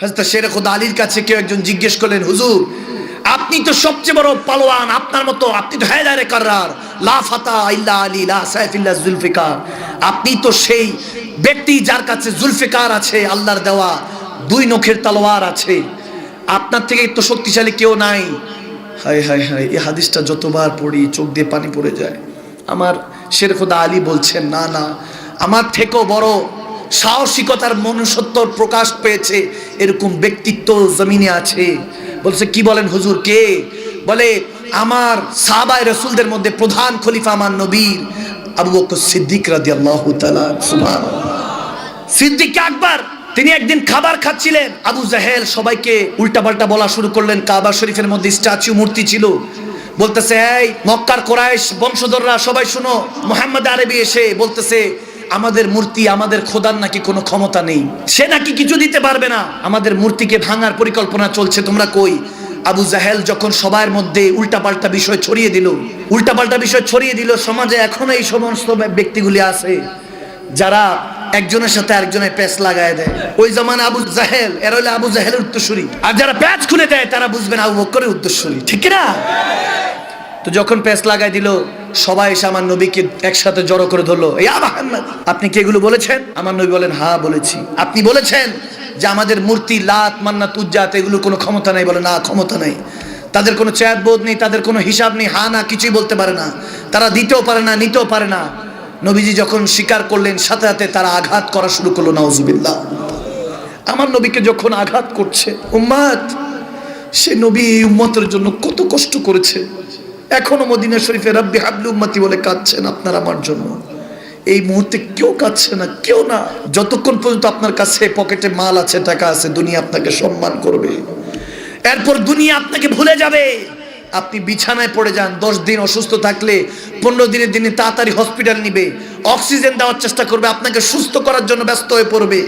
হজরত শের খুদা আলীর কাছে কেউ একজন জিজ্ঞেস করলেন, হুজুর, আপনি তো সবচেয়ে বড় পালোয়ান, আপনার মতো, আপনি তো হায়দারে কার্রার। লা ফাতা ইল্লা আলী, লা সাইফিল্লা জুলফিকার। আপনি তো সেই ব্যক্তি যার কাছে জুলফিকার আছে, আল্লাহর দেওয়া দুই নখের তলোয়ার আছে। আপনার থেকে তো শক্তিশালী কেউ নাই? হায় হায় হায়, এই হাদিসটা যতবার পড়ি, চোখ দিয়ে পানি পড়ে যায়। আমার শের খোদা আলী বলছেন, না না, আমার থেকেও বড় সাহসিকতার মনুষ্যত্ব প্রকাশ পেয়েছে, এরকম ব্যক্তিত্ব জমিনে আছে। বলছে, কি বলেন হুজুর, কে? বলে, আমার সাহাবায় রসুলদের মধ্যে প্রধান খলিফা আমার নবীর, আবু বকর সিদ্দিক তাআলা, সুবহানাল্লাহ। সিদ্দিক আকবর, তিনি একদিন খাবার খাচ্ছিলেন। আবু জাহেল সবাইকে উল্টাপাল্টা বলা শুরু করলেন। কাবা শরীফের মধ্যে স্ট্যাচু মূর্তি ছিল। বলতেছে, এই মক্কার কোরাইশ বংশধররা, সবাই শুনো, মোহাম্মদ আরবি এসে বলতেছে আমাদের মূর্তি আমাদের খোদার নাকি কোনো ক্ষমতা নেই। সে নাকি কিছু দিতে পারবে না। আমাদের মূর্তিকে ভাঙার পরিকল্পনা চলছে, তোমরা কই? আবু জাহেল যখন সবার মধ্যে উল্টাপাল্টা বিষয় ছড়িয়ে দিল, উল্টাপাল্টা বিষয় ছড়িয়ে দিল, সমাজে এখনও এই সমস্ত ব্যক্তিগুলি আছে, যারা একজনের সাথে আরেকজনের প্যাচ লাগায় দেয়। ওই জমান আবু জাহেল, এর হইলে আবু জাহেলের উত্তরসূরি। আর যারা প্যাচ খুলে দেয়, তারা বুঝবেন আবু বক্করের উত্তরসূরি। ঠিক না? তো যখন প্যাচ লাগাই দিল সবাই এসে আমার নবীকে একসাথে জড়ো করে ধরলো। মুহাম্মদ, আপনি কি এগুলো বলেছেন? আমার নবী বলেন হ্যাঁ বলেছি। আপনি বলেছেন যে আমাদের মূর্তি, লাত, মান্নাত, উজ্জাত এগুলো কোনো ক্ষমতা নাই? বলে, না, ক্ষমতা নাই। তাদের কোনো চেয়ার বোধ নেই, তাদের কোনো হিসাব নেই। হা না, কিছুই বলতে পারে না। তারা দিতেও পারে না, নিতেও পারে না। নবীজি যখন স্বীকার করলেন, সাথে সাথে তারা আঘাত করা শুরু করল, নাউজুবিল্লাহ। আমার নবীকে যখন আঘাত করছে, উম্মাদ, সে নবী এই উম্মতের জন্য কত কষ্ট করেছে। এখনও মদিনা শরীফে রাব্বি হাবলু উম্মতি বলে কাঁদছেন আপনার, আমার জন্য। এই মুহূর্তে কেউ কাঁদছে না, কেউ না। যতক্ষণ পর্যন্ত আপনার কাছে পকেটে মাল আছে, টাকা আছে, দুনিয়া আপনাকে সম্মান করবে। এরপর দুনিয়া আপনাকে ভুলে যাবে। আপনি বিছানায় পড়ে যান, দশ দিন অসুস্থ থাকলে, পনেরো দিনের দিনে তাড়াতাড়ি হসপিটাল নিবে অক্সিজেন দেওয়ার চেষ্টা করবে, আপনাকে সুস্থ করার জন্য ব্যস্ত হয়ে পড়বে।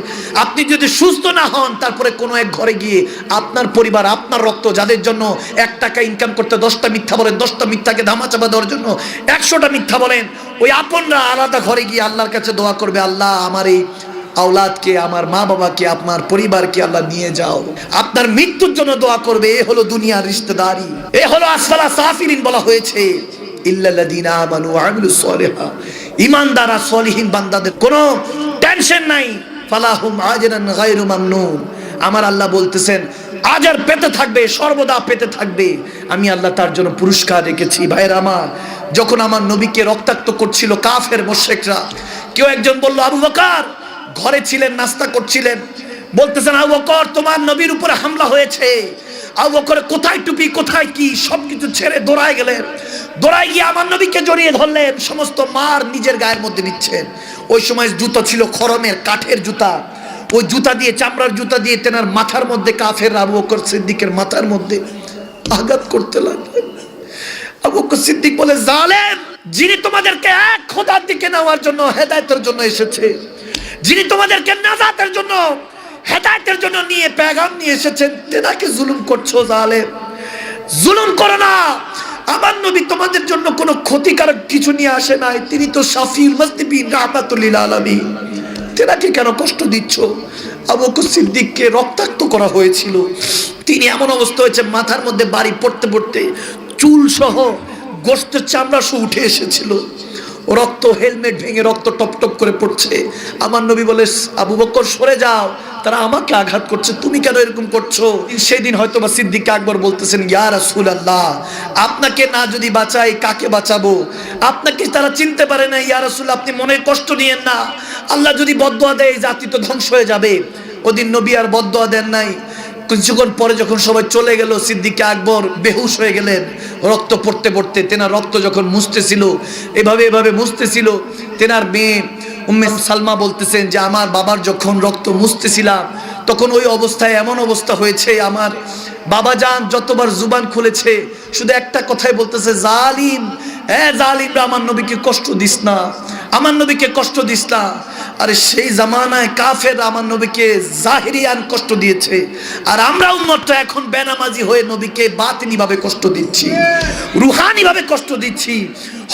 আপনি যদি সুস্থ না হন, তারপরে কোনো এক ঘরে গিয়ে আপনার পরিবার, আপনার রক্ত, যাদের জন্য এক টাকা ইনকাম করতে দশটা মিথ্যা বলেন, দশটা মিথ্যাকে ধামাচাপা দেওয়ার জন্য একশোটা মিথ্যা বলেন, ওই আপনরা আলাদা ঘরে গিয়ে আল্লাহর কাছে দোয়া করবে, আল্লাহ আমার এই আওলাদকে, আমার মা বাবাকে আপনার পরিবারকে আল্লাহ নিয়ে যাও। আপনার মৃত্যুর জন্য দোয়া করবে, এ হলো দুনিয়ার রিশতেদারি। এ হলো আসফালা সাফিরিন বলা হয়েছে। আর সলিহিন বান্দাদের কোনো টেনশন নাই। ফালাহুম আজরান গায়রু মামনুন। আমার আল্লাহ বলতেছেন, আজার পেতে থাকবে, সর্বদা পেতে থাকবে। আমি আল্লাহ তার জন্য পুরস্কার রেখেছি। ভাইয়ের আমার, যখন আমার নবীকে রক্তাক্ত করছিল কাফের মোশেকরা, কেউ একজন বলল, আবু বকার ঘরে ছিলেন, নাস্তা করছিলেন। বলতেছেন, আবু বকর, তোমার নবীর উপরে হামলা হয়েছে। আবু বকর, কোথায় টুপি, কোথায় কি? সবকিছু ছেড়ে দৌড়ায় গেলেন। দৌড়ায় গিয়ে আমার নবীকে জড়িয়ে ধরলেন। সমস্ত মার নিজের গায়ের মধ্যে নিচ্ছেন। ওই সময় জুতো ছিল খরমের কাঠের জুতা। ওই জুতা দিয়ে, চামড়ার জুতা দিয়ে তেনার মাথার মধ্যে কাফের আবু বকর সিদ্দিকের মাথার মধ্যে আঘাত করতে লাগলেন। আবু বকর সিদ্দিক বলে, জালেম, যিনি তোমাদেরকে এক খোদার দিকে নেওয়ার জন্য হেদায়তের জন্য এসেছে যিনি তোমাদেরকে নাজাতের জন্য, হেদায়তের জন্য নিয়ে পেগাম নিয়ে এসেছেন, তেনাকে জুলুম করছ জালেম জুলুম করো না। আমার নবী তোমাদের জন্য কোনো ক্ষতিকারক কিছু নিয়ে আসে নাই। তিনি তো শাফিউল মুসলিমিন রাহমাতুল্লিল আলামিন। তেনাকে কেন কষ্ট দিচ্ছ? আবু বকর সিদ্দিককে রক্তাক্ত করা হয়েছিল। তিনি এমন অবস্থা হয়েছে, মাথার মধ্যে বাড়ি পড়তে পড়তে চুল সহ গোস্তের চামড়া সহ উঠে এসেছিল। রক্ত হেলমেট ভেঙে রক্ত টপ টপ করে পড়ছে। আমার নবী বলে, আবু বকর, সরে যাও। তারা আমাকে আঘাত করছে। তুমি কেন এরকম করছ? সেদিন হয়তো বা সিদ্দিক আকবর বলতেছেন, ইয়া রাসূল আল্লাহ আপনাকে না যদি বাঁচাই, কাকে বাঁচাবো? আপনাকে তারা চিনতে পারে না ইয়া রাসূল আপনি মনে কষ্ট নিয়েন না। আল্লাহ যদি বদদোয়া দেয়, জাতি তো ধ্বংস হয়ে যাবে। ওদিন নবী আর বদদোয়া দেন নাই। কিছুক্ষণ পরে যখন সবাই চলে গেল, সিদ্দিকে আকবর বেহুশ হয়ে গেলেন, রক্ত পড়তে পড়তে তেনার রক্ত যখন মুছতেছিল, এভাবে এভাবে মুছতেছিল, তেনার মেয়ে উম্মে সালমা বলতেছেন যে, আমার বাবার যখন রক্ত মুছতেছিলাম, তখন ওই অবস্থায় এমন অবস্থা হয়েছে, আমার বাবা যান যতবার জুবান খুলেছে, শুধু একটা কথাই বলতেছে, জালিম হ্যাঁ জালিমরা আমার নবীকে কষ্ট দিস না, আমার নবীকে কষ্ট দিস না আরে সেই জামানায় কাফের আমার নবীকে জাহিরিয়ান কষ্ট দিয়েছে। আর আমরা উন্মতটা এখন বেনামাজি হয়ে নবীকে বাতিনিভাবে কষ্ট দিচ্ছি, রুহানিভাবে কষ্ট দিচ্ছি।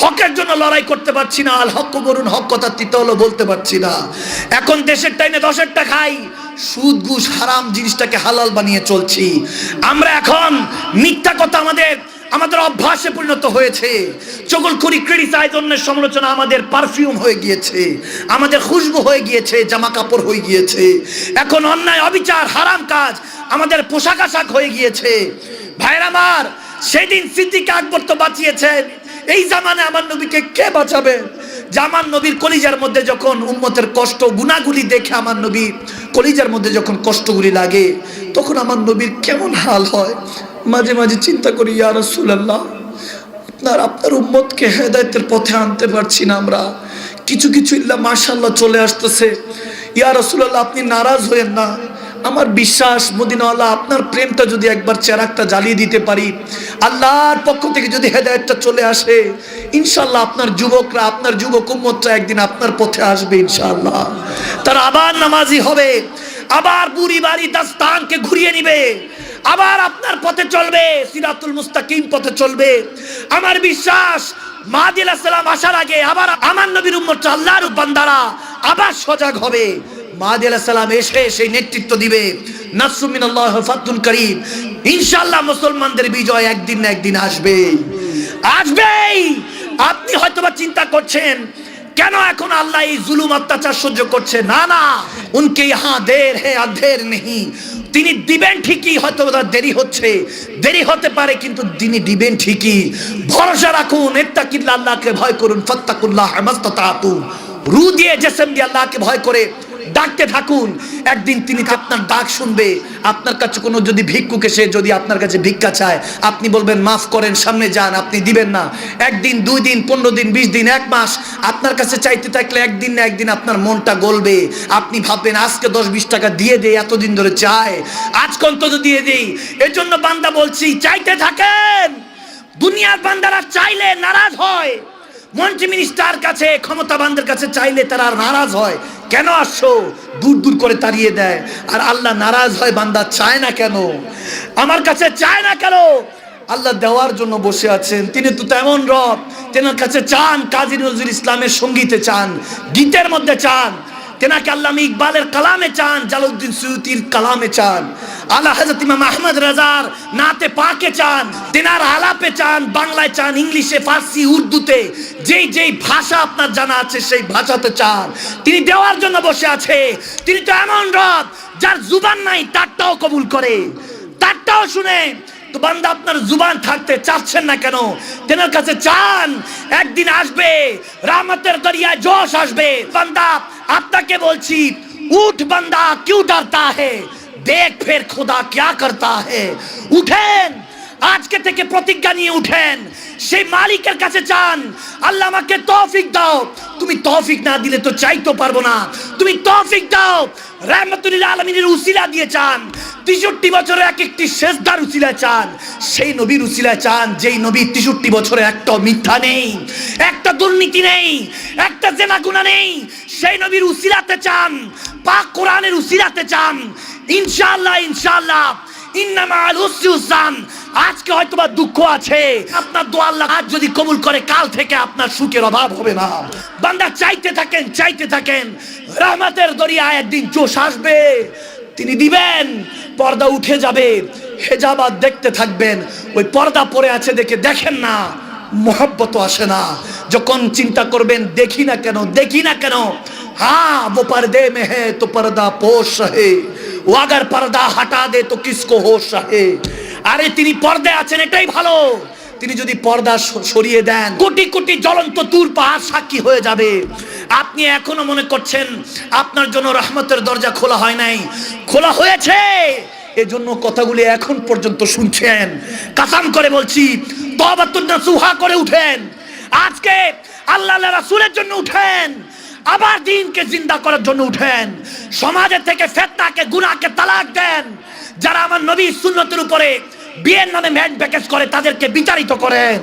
হকের জন্য লড়াই করতে পারছি না, আল হক করুন হক কথা তিতে হলো বলতে পারছি না। এখন দেশের টাইমে দশেরটা খাই, সুদ, ঘুষ, হারাম জিনিসটাকে হালাল বানিয়ে চলছি। আমরা এখন মিথ্যা কথা আমাদের আমাদের অভ্যাসে পরিণত হয়েছে। চগল করি ক্রিটিসাইজ অন্যের সমালোচনা আমাদের পারফিউম হয়ে গিয়েছে। আমাদের খুশবু হয়ে গিয়েছে জামা কাপড় হয়ে গিয়েছে। এখন অন্যায়, অবিচার, হারাম কাজ আমাদের পোশাক আশাক হয়ে গিয়েছে। ভাইরা আমার, সেদিন সিদ্দিক আকবর তো বাঁচিয়েছেন। এই জামানে আমার নবীকে কে বাঁচাবে? আমার নবীর কলিজার মধ্যে যখন উম্মতের কষ্ট, গুণাগুলি দেখে আমার নবীর কলিজার মধ্যে যখন কষ্টগুলি লাগে, তখন আমার নবীর কেমন হাল হয়? মাঝে মাঝে চিন্তা করি, ইয়া রাসূলুল্লাহ, আপনার আপনার উম্মতকে হেদায়েতের পথে আনতে পারছি না আমরা। কিছু কিছু ইল্লা মাশাআল্লাহ চলে আসতেছে। ইয়া রাসূলুল্লাহ, আপনি নারাজ হয়েন না। আমার বিশ্বাস, মদিনাওয়ালা, আপনার প্রেমটা যদি একবার চেরাকটা জ্বালিয়ে দিতে পারি, আল্লাহর পক্ষ থেকে যদি হেদায়েতটা চলে আসে ইনশাল্লাহ আপনার যুবকরা, আপনার যুবক উম্মতরা একদিন আপনার পথে আসবে ইনশাল্লাহ তারা আবার নামাজি হবে। আবার বুড়ি বাড়ি দাস্তানকে ঘুরিয়ে নিবে। আবার আপনার পথে চলবে, সিরাতুল মুস্তাকিম পথে চলবে। আমার বিশ্বাস মাহাদিল সালাম আসার আগে আবার আমার নবীর উম্মত আল্লাহর বান্দারা আবার সজাগ হবে। মাহাদি সালাম এসে সেই নেতৃত্ব দিবে। নাসুমিন আল্লাহ ফাতুল করিম। ইনশাআল্লাহ মুসলমানদের বিজয় একদিন না একদিন আসবে আসবেই! আপনি হয়তোবা চিন্তা করছেন কেন এখন আল্লাহ এই জুলুম অত্যাচার সহ্য করছে? না না। উনকে ইহা দের হে আধের নেই তিনি দিবেন ঠিকই, হয়তো দেরি হচ্ছে। দেরি হতে পারে, কিন্তু তিনি দিবেন ঠিকই। ভরসা রাখুন, এত্তাকিল্লা আল্লাহকে ভয় করুন, ফত্তাকুল্লাহ মাস্তাতু রু দিয়ে জেসেম দিয়ে আল্লাহকে ভয় করে ডাকতে থাকুন একদিন তিনি আপনার ডাক শুনবে, আপনার কাছে কোনো যদি ভিক্ষুক এসে যদি আপনার কাছে ভিক্ষা চায়, আপনি বলবেন, মাফ করেন, সামনে যান, আপনি দিবেন না। একদিন, দুই দিন, পনেরো দিন, বিশ দিন, এক মাস আপনার কাছে চাইতে থাকলে একদিন না একদিন আপনার মনটা গলবে। আপনি ভাববেন, আজকে দশ বিশ টাকা দিয়ে দেয় এতদিন ধরে চায় আজকে অন্তত দিয়ে দেই। এর জন্য বান্দা বলছি, চাইতে থাকেন। দুনিয়ার বান্দারা চাইলে নারাজ হয়। মন্ত্রী মিনিস্টার কাছে, ক্ষমতাবানদের কাছে চাইলে তারা নারাজ হয়। কেন আসছো? দূর দূর করে তাড়িয়ে দেয়। আর আল্লাহ নারাজ হয়, বান্দা চায় না কেন? আমার কাছে চায় না কেন? আল্লাহ দেওয়ার জন্য বসে আছেন। তিনি তো তেমন রব। তেনার কাছে চান, কাজী নজরুল ইসলামের সঙ্গীতে চান, গীতের মধ্যে চান। তেনাকে আল্লামী ইকবালের কালামে চান জালাউদ্দিন সুয়ুতির কালামে চান। আল্লাহ হযরত ইমাম আহমদ রাজার নাতে পাকে চান, তেনার আলাপে চান, বাংলায় চান, ইংলিশে, ফার্সি, উর্দুতে, যেই যেই ভাষা আপনার জানা আছে সেই ভাষাতে চান। তিনি দেওয়ার জন্য বসে আছে, তিনি তো এমন রব যার জুবান নাই, তারটাও কবুল করে। তারটাও শুনে তো বান্দা আপনার জুবান থাকতে চাচ্ছেন না কেন? তেনার কাছে চান, একদিন আসবে, রামতের দরিয়ায় জোশ আসবে। বান্দা, আপনাকে বলছি, উঠ বান্দা, কিউ ডারতা হে? দেখ ফের খোদা ক্যা করতা হে? উঠেন, আজকে থেকে প্রতিজ্ঞা নিয়ে উঠেন। সেই মালিকের কাছে চান, আল্লাহ আমাকে তৌফিক দাও। তুমি তৌফিক না দিলে তো চাইতে পারব না। তুমি তৌফিক দাও রহমতুল্লাহ আলমিনের উসিলা দিয়ে চান। তেষট্টি বছরে এক একটি শেষদার উসিলা চান। সেই নবীর উসিলা চান, যেই নবী তেষট্টি বছরে একটা মিথ্যা নেই, একটা দুর্নীতি নেই, একটা জেনা গুণা নেই, সেই নবীর উসিলাতে চান, পাক কোরআনের উসিলাতে চান। ইনশাআল্লাহ ইনশাআল্লাহ, ইন্নামাল উসরি উসরান আজকে হয়তো বা দুঃখ আছে আপনার দোয়া আল্লাহ আজ যদি কবুল করে কাল থেকে আপনার সুখের অভাব হবে না বান্দা চাইতে থাকেন চাইতে থাকেন রহমতের দরিয়া একদিন জোশ আসবে তিনি দিবেন পর্দা উঠে যাবে হেজাবাদ দেখতে থাকবেন ওই পর্দা পড়ে আছে দেখে দেখেন না মোহব্বত আসে না যখন চিন্তা করবেন দেখি না কেন দেখি না কেন हाँ वो पर्दे में है तो पर्दा पोश रहे वो अगर पर्दा हटा दे तो किसको होश रहे আরে তিনি পর্দায় আছেন, এটাই ভালো। তিনি যদি পর্দা সরিয়ে দেন, কোটি কোটি জ্বলন্ত দূর পাহাড় সাক্ষী হয়ে যাবে। আপনি এখনও মনে করছেন, আপনার জন্য রহমতের দরজা খোলা হয় নাই? খোলা হয়েছে! এজন্য কথাগুলি এখন পর্যন্ত শুনছেন। কাসাম করে বলছি তবাতুন্না সুহা করে উঠেন। আজকে আল্লাহ রাসূলের জন্য উঠেন। আবার দিনকে জিন্দা করার জন্য উঠেন। সমাজের থেকে ফেতনাকে, গুনাহকে তালাক দেন। যারা আমার নবী সুন্নতের উপরে বিয়ের নামে ম্যান প্যাকেজ করে, তাদেরকে বিচারিত করেন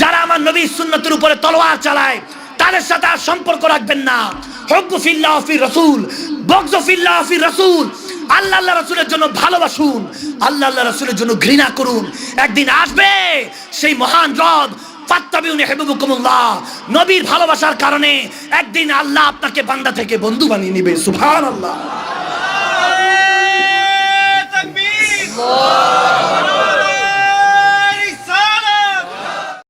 যারা আমার নবী সুন্নতের উপরে তলোয়ার চালায়, তাদের সাথে আর সম্পর্ক রাখবেন না। নবীর ভালোবাসার কারণে একদিন আল্লাহ আপনাকে বান্দা থেকে বন্ধু বানিয়ে নিবে আল্লাহ